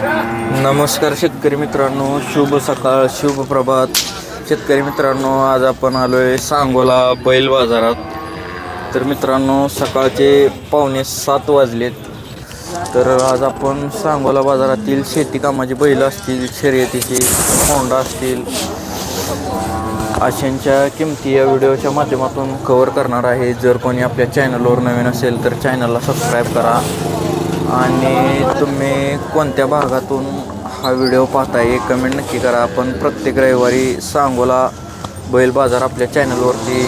नमस्कार शेतकरी मित्रांनो शुभ सकाळ शुभ प्रभात. शेतकरी मित्रांनो आज आपण आलो आहे सांगोला बैल बाजारात. तर मित्रांनो सकाळचे पावणे सात वाजलेत. तर आज आपण सांगोला बाजारातील शेती कामाची बैल असतील शर्यतीची होंडा असतील अशांच्या किमती या व्हिडिओच्या माध्यमातून कवर करणार आहे. जर कोणी आपल्या चॅनलवर नवीन असेल तर चॅनलला सबस्क्राईब करा. आणि तुम्ही कोणत्या भागातून हा व्हिडिओ पाहताय एक कमेंट नक्की करा. आपण प्रत्येक रविवारी सांगोला बैल बाजार आपल्या चॅनलवरती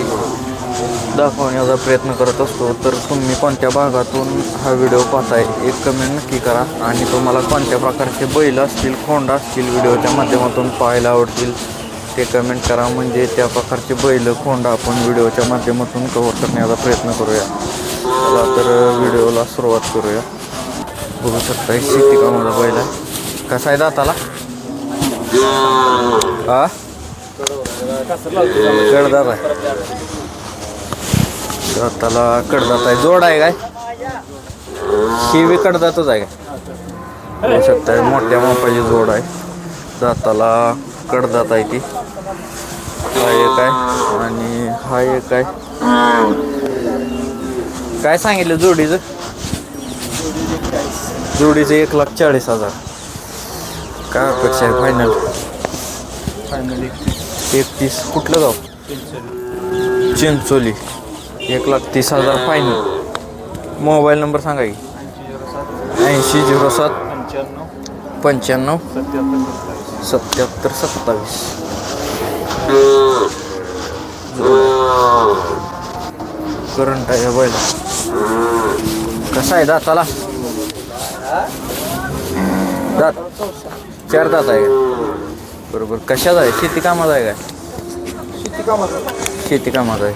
दाखवण्याचा प्रयत्न करत असतो. तर तुम्ही कोणत्या भागातून हा व्हिडिओ पाहताय एक कमेंट नक्की करा. आणि तुम्हाला कोणत्या प्रकारचे बैल असतील खोंड असतील व्हिडिओच्या माध्यमातून पाहायला आवडतील ते कमेंट करा. म्हणजे त्या प्रकारचे बैल खोंड आपण व्हिडिओच्या माध्यमातून कव्हर करण्याचा प्रयत्न करूया. चला तर व्हिडिओला सुरुवात करूया. बघू शकता शेती कामाचा बैल आहे. कसा आहे दाताला? हा? कडदात आहे. दाताला कडदात आहे. जोड आहे काय? शिवी कडदातच आहे काय? बघू शकता मोठ्या मापाची जोड आहे. दाताला कडदात आहे ती. हा एक आहे आणि हा एक आहे. काय सांगितलं जोडीचं? जोडीचं एक लाख चाळीस हजार. काय अपेक्षा आहे? फायनल फायनली एकतीस. कुठलं गाव? चिंचोली. एक लाख तीस हजार फायनल मोबाईल नंबर सांगा की. ऐंशी झिरो सात पंच्याण्णव पंच्याण्णव सत्याहत्तर सत्तावीस. सत्याहत्तर सत्तावीस करंट आहे बैल कसा आहे दाताला? दात. चार दात आहे का? बरोबर. कशाचा आहे? शेती कामाचा आहे काय शेती कामाचं शेती कामाचा आहे.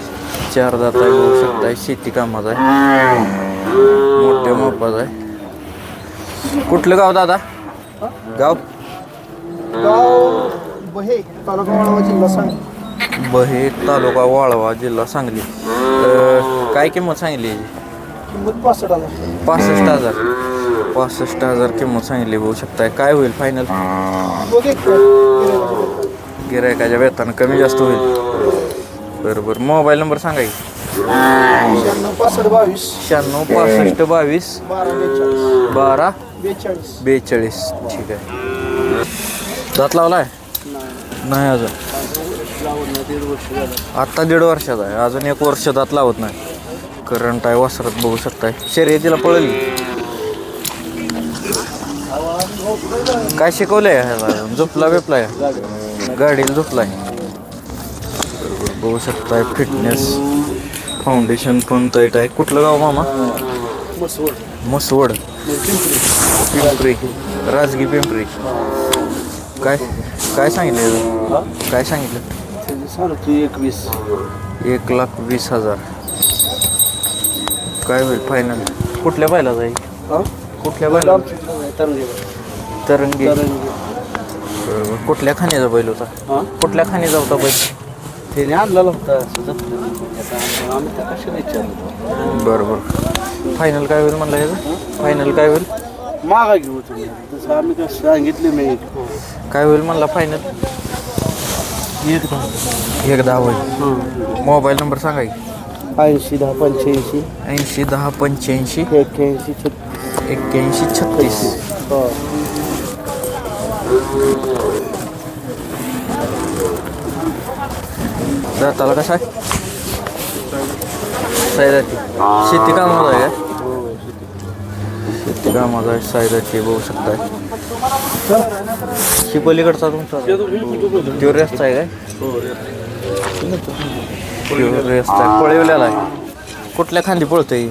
चार दात आहे बघू शकताय. शेती कामाचा आहे. मोठ्या मापाचा आहे. कुठलं गाव दादा? गाव? गाव बहे तालुका वाळवा जिल्हा सांग बहे तालुका वाळवा जिल्हा सांगली. काय किंमत याची? किंमत पासष्ट हजार. पासष्ट हजार. पासष्ट हजार किंमत सांगितली बघू शकताय. काय होईल फायनल गिरायकाच्या वेतानं कमी जास्त होईल. बरं बरं. मोबाईल नंबर सांगा की. शहाण्णव पासष्ट बावीस. बारा. बेचाळीस. ठीक आहे. दात लावला आहे नाही अजून. आत्ता दीड वर्षाचा आहे. अजून एक वर्ष दात लावत नाही. करंट आहे वासरात बघू शकताय. शर्यतीला पळली. काय शिकवलंय झोपला बिपलाय गाडीला झोपलाय बघू शकताय फिटनेस फाउंडेशन पण टाईट आहे. कुठलं गाव मामा? मसवड पिंपरी. राजगी पिंपरी. काय? काय सांगितलं काय सांगितलं? एकवीस एक लाख वीस हजार. काय होईल फायनल कुठल्या पाहिला जाईल कुठल्या पाहिला तरंगे. बरोबर कुठल्या खाण्याचा बैल होता? कुठल्या खाण्याचा होता बैल? त्याने आणलेला होता असं जपलं. आता आम्ही त्या कशाला विचारलं? बरोबर फायनल काय होईल म्हणलं याचं फायनल काय होईल? मागा घेऊ तुम्ही. तसं आम्ही कसं सांगितले मी काय होईल म्हणला फायनल एक दहा होईल. मोबाईल नंबर सांगा की. ऐंशी दहा पंच्याऐंशी. ऐंशी दहा पंच्याऐंशी. एक्क्याऐंशी छत्तीस. एक्क्याऐंशी छत्तीस. हो दाताला कसा आहे सायदाची. शेती कामाचा आहे का? शेती कामाचा आहे सायदाची बघू शकताय. शिपलीकडचा तुमचा. त्यो रेस्ट आहे काय? आहे पळवलेला आहे. कुठल्या खांदी पळतोय?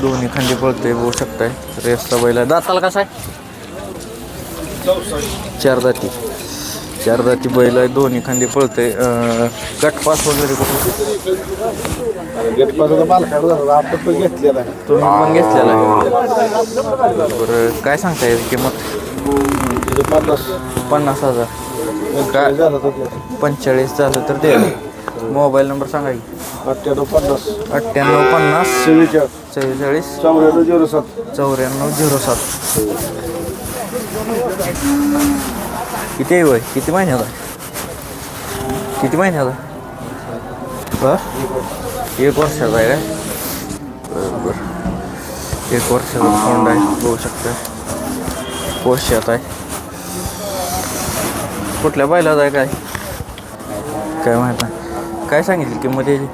दोन्ही खांदी पळतोय बघू शकताय. रेसचा बैल दाताला कसा आहे? चार दाती. चार दाती बैल आहे. दोन्ही खांदी पळतोय. गटपास वगैरे कुठं? घेतलेला तुम्ही पण घेतलेला आहे. बरं काय सांगता येईल किंमत पन्नास हजार. तर पंचेचाळीस झालं तर दे. मोबाईल नंबर सांगा की. अठ्ठ्याण्णव पन्नास. अठ्ठ्याण्णव पन्नास. चव्वेचाळीस. चव्वेचाळीस. चौऱ्याण्णव झिरो सात. चौऱ्याण्णव झिरो सात. किती आहे वय? किती महिन्याचा आहे किती महिन्याचा आहे हा? एक वर्षाचा आहे काय बरं बरं एक वर्षाचा फोंड आहे बघू शकता. पोशात आहे. कुठल्या बैलाचा आहे काय? काय माहीत नाही. काय सांगितली किंमत याची?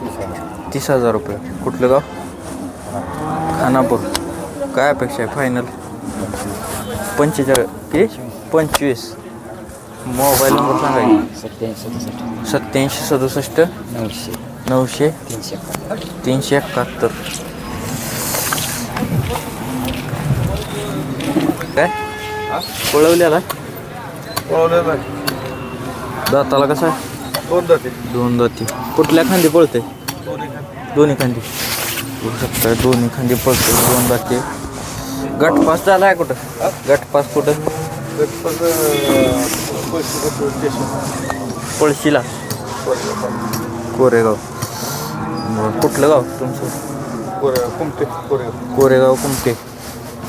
तीस हजार रुपये. कुठलं गाव? खानापूर. काय अपेक्षा आहे फायनल पंचेचाळीस. किती पंचवीस. मोबाईल नंबर सांगा सत्याऐंशी सदुसष्ट सत्याऐंशी सदुसष्ट नऊशे नऊशे तीनशे तीनशे एकाहत्तर. काय? पळवलेला पळवलेलं दाताला कसा आहे? दोन जाते दोन दाती. कुठल्या खांदी पळते दोन्ही खांदी. बघू शकता दोन्ही खांदी पळते दोन दाती. गटपास झाला आहे कुठं? गटपास कुठं पळशीला कोरेगाव. बरं, कुठलं गाव तुमचं? कुमते कोरेगाव. कोरेगाव कुमटे.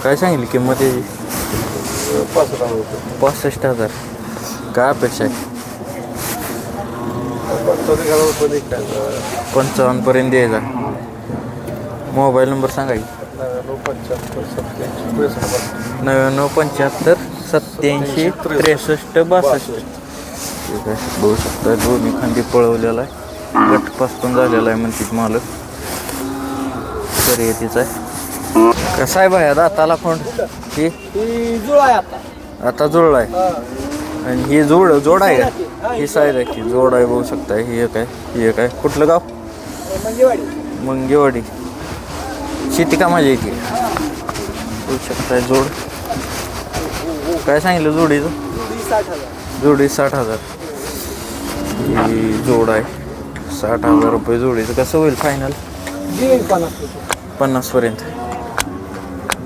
काय सांगितली किंमत याची? पाच हजार रुपये पासष्ट हजार. काय अपेक्षा आहे पंचावन्न हजार रुपये निघतात पंचावन्नपर्यंत द्यायचा. मोबाईल नंबर सांगा की. नव्याण्णव पंच्याहत्तर सत्याऐंशी त्रेसष्ट बासष्ट. ठीक आहे. बघू शकता दोन्ही खांदी पळवलेला आहे. गटपास पण झालेला आहे म्हणते मालक. शर्यतीचा आहे. कसा आहे बाया दाताला कोण? ही जुळ आहे आता. जुळला आहे आणि ही जोड जोड आहे. का ही साईज आहे की जोड आहे बघू शकता. ही एक आहे ही एक आहे. कुठलं गाव? मंगेवाडी. शेती कामाची आहे? की बघू शकताय जोड. काय सांगितलं जोडीचं? जोडी साठ हजार. ही जोड आहे. साठ हजार रुपये जोडीचं. कसं होईल फायनल पन्नासपर्यंत.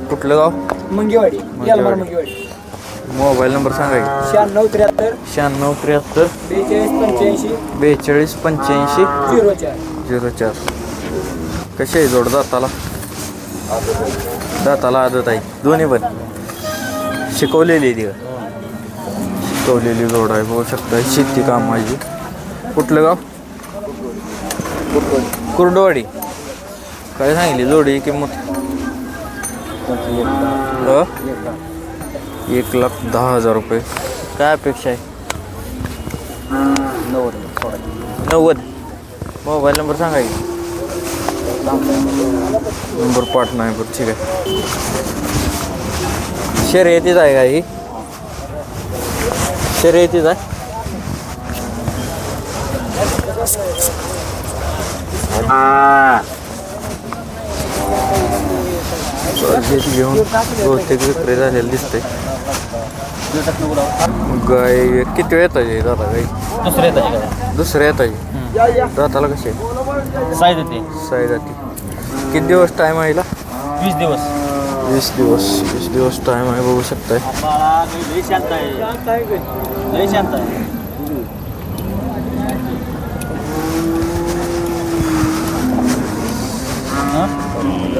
कुठलं गाव? मंगेवाडी. मंगेवाडी. मोबाईल नंबर सांगा की. शहाण्णव त्र्याहत्तर. शहाण्णव त्र्याहत्तर. बेचाळीस पंच्याऐंशी. बेचाळीस पंच्याऐंशी. झिरो चार. झिरो चार. कशी आहे जोड दाताला? दाताला आदत आहे. दोन्ही पण. शिकवलेली आहे ती. शिकवलेली जोड आहे. बघू शकता. शेती काम माझी कुठलं गाव? कुर्डवाडी. काय सांगितली? जोडी किंमत? एक लाख दहा हजार रुपये. काय अपेक्षा आहे? नव्वद. नव्वद मोबाईल नंबर सांगा की. नंबर पाठ नाही बरं ठीक आहे. शर्यतीच आहे का ही? शर्यतीच आहे? घेऊन बहुतेक विक्री झालेलं गाय किती वेळ येतात दादा गाई दुसरे येतात का दुसऱ्या येतात दाताला कसे? साईज येते. साई जाती. किती दिवस टाईम आहे हिला? वीस दिवस. वीस दिवस. वीस दिवस टाईम आहे बघू शकताय. शांत आहे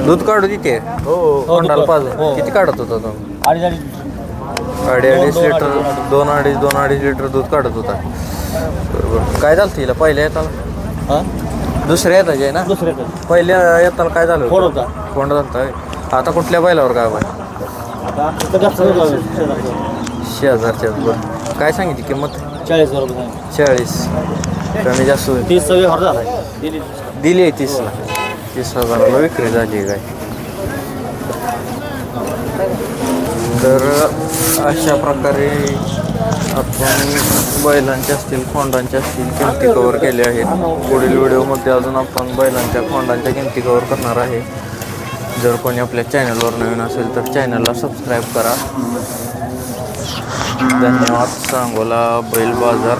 दूध काढू तिथे? हो तोंडाला पाज हो. किती काढत होता अडीच अडीच अडी अडीच दोन- लिटर दोन अडीच दोन अडीच लिटर दूध काढत होता. बरोबर. काय झालं तिला? पहिल्या येताला? हा? दुसऱ्या येताची आहे ना? पहिल्या येताला. काय झालं फोड होतं? कोंड झालता होय. आता कुठल्या बैलावर काय बाय आता तर जास्त नाही लावलं. शेजारच्या. बरं. काय सांगितली किंमत? चाळीस हजार रुपये सांगितले. चाळीस. कमी जास्त होईल. तीस सगळे हजार झाला आहे. दिली. दिली आहे तीसला तीस हजाराला विक्री झाली आहे काय तर अशा प्रकारे आपण बैलांच्या असतील खोंडांच्या असतील किमती कवर केल्या आहेत. पुढील व्हिडिओमध्ये अजून आपण बैलांच्या खोंडांच्या किमती कवर करणार आहे. जर कोणी आपल्या चॅनलवर नवीन असेल तर चॅनलला सबस्क्राईब करा. धन्यवाद. सांगोला बैल बाजार.